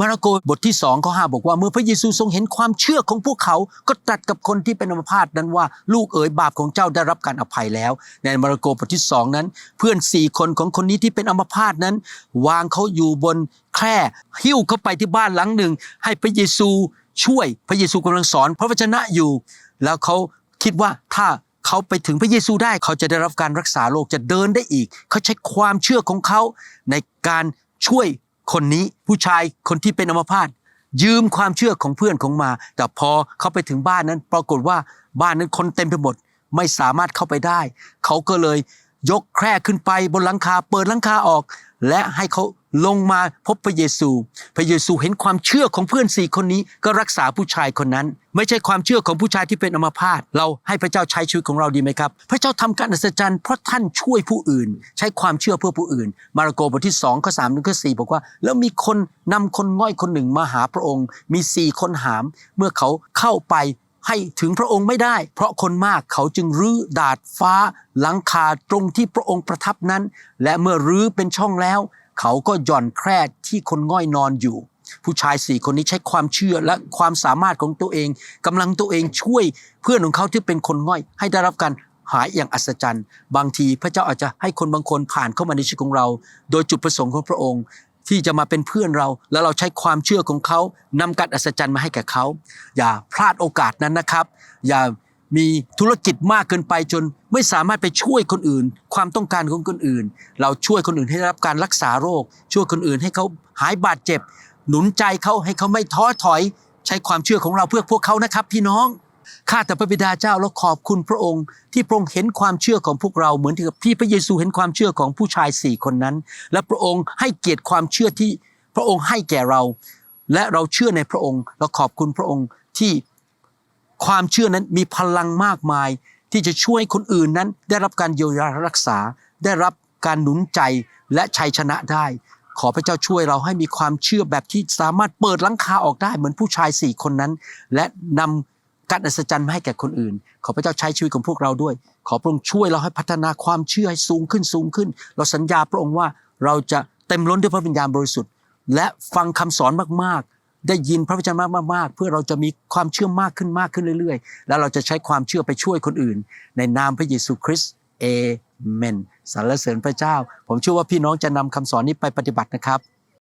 มาระโกบทที่สองข้อห้าบอกว่า เมื่อพระเยซูทรงเห็นความเชื่อของพวกเขา ก็ตรัสกับคนที่เป็นอัมพาตนั้นว่าลูกเอ๋ยบาปของเจ้าได้รับการอภัยแล้ว ในมาระโกบทที่สองนั้น เพื่อนสี่คนของคนนี้ที่เป็นอัมพาตนั้น วางเขาอยู่บนแคร่หิ้วเขาไปที่บ้านหลังหนึ่ง ให้พระเยซูช่วยพระเยซูกำลังสอน พระวจนะอยู่ แล้วเขาคิดว่าถ้าเขาไปถึงพระเยซูได้เขาจะได้รับการรักษาโรคจะเดินได้อีก เขาใช้ความเชื่อของเขาในการช่วย คนนี้ผู้ชายคนที่เป็นอัมพาตยืมความเชื่อของเพื่อนของมา แต่พอเขาไปถึงบ้านนั้น ปรากฏว่าบ้านนั้นคนเต็มไปหมด ไม่สามารถเข้าไปได้ เขาก็เลยยกแคร่ขึ้นไปบนหลังคา เปิดหลังคาออก และให้เขา ลงมาพบพระเยซู พระเยซูเห็นความเชื่อของเพื่อนสี่คนนี้ก็รักษาผู้ชายคนนั้น ไม่ใช่ความเชื่อของผู้ชายที่เป็นอมพาตเราให้พระเจ้าใช้ชีวิตของเราดีไหมครับ พระเจ้าทำการอัศจรรย์เพราะท่านช่วยผู้อื่น ใช้ความเชื่อเพื่อผู้อื่น มาระโกบทที่2ข้อ3ถึงข้อ4บอกว่า แล้วมีคนนำคนง่อยคนหนึ่งมาหาพระองค์ มีสี่คนหาม เมื่อเขาเข้าไปให้ถึงพระองค์ไม่ได้ เพราะคนมากเขาจึงรื้อดาดฟ้าหลังคาตรงที่พระองค์ประทับนั้น และเมื่อรื้อเป็นช่องแล้ว เขาก็หย่อนแคร่ที่คนง่อยนอนอยู่ ผู้ชายสี่คนนี้ใช้ความเชื่อและความสามารถของตัวเองกำลังตัวเองช่วยเพื่อนของเขาที่เป็นคนง่อย ให้ได้รับการหายอย่างอัศจรรย์ บางทีพระเจ้าอาจจะให้คนบางคนผ่านเข้ามาในชีวิตของเรา โดยจุดประสงค์ของพระองค์ที่จะมาเป็นเพื่อนเรา แล้วเราใช้ความเชื่อของเขานำการอัศจรรย์มาให้แก่เขา อย่าพลาดโอกาสนั้นนะครับ อย่า มีธุรกิจมากเกินไปจนไม่สามารถไปช่วยคนอื่น ความต้องการของคนอื่น เราช่วยคนอื่นให้ได้รับการรักษาโรค ช่วยคนอื่นให้เขาหายบาดเจ็บ หนุนใจเขาให้เขาไม่ท้อถอย ใช้ความเชื่อของเราเพื่อพวกเขานะครับ พี่น้องข้าแต่พระบิดาเจ้าแล้วขอบคุณพระองค์ ที่พระองค์เห็นความเชื่อของพวกเราเหมือนที่กับที่พระเยซูเห็นความเชื่อของผู้ชายสี่คนนั้น และพระองค์ให้เกียรติความเชื่อที่พระองค์ให้แก่เรา และเราเชื่อในพระองค์เราขอบคุณพระองค์ที่ ความเชื่อนั้นมีพลังมากมาย ที่จะช่วยคนอื่นนั้น ได้รับการเยียวยารักษา ได้รับการหนุนใจและชัยชนะได้ ขอพระเจ้าช่วยเราให้มีความเชื่อแบบที่สามารถเปิดลังคาออกได้เหมือนผู้ชายสี่คนนั้น และนำการอัศจรรย์มาให้แก่คนอื่น ขอพระเจ้าใช้ชีวิตของพวกเราด้วย ขอพระองค์ช่วยเราให้พัฒนาความเชื่อให้สูงขึ้นสูงขึ้น เราสัญญาพระองค์ว่าเราจะเต็มล้นด้วยพระวิญญาณบริสุทธิ์ และฟังคำสอนมากๆ ได้ยินพระวจนะมากๆ เพื่อเราจะมีความเชื่อมากขึ้นมากขึ้นเรื่อยๆ แล้วเราจะใช้ความเชื่อไปช่วยคนอื่น ในนามพระเยซูคริสต์เอเมนสรรเสริญพระเจ้า ผมเชื่อว่าพี่น้องจะนำคำสอนนี้ไปปฏิบัตินะครับ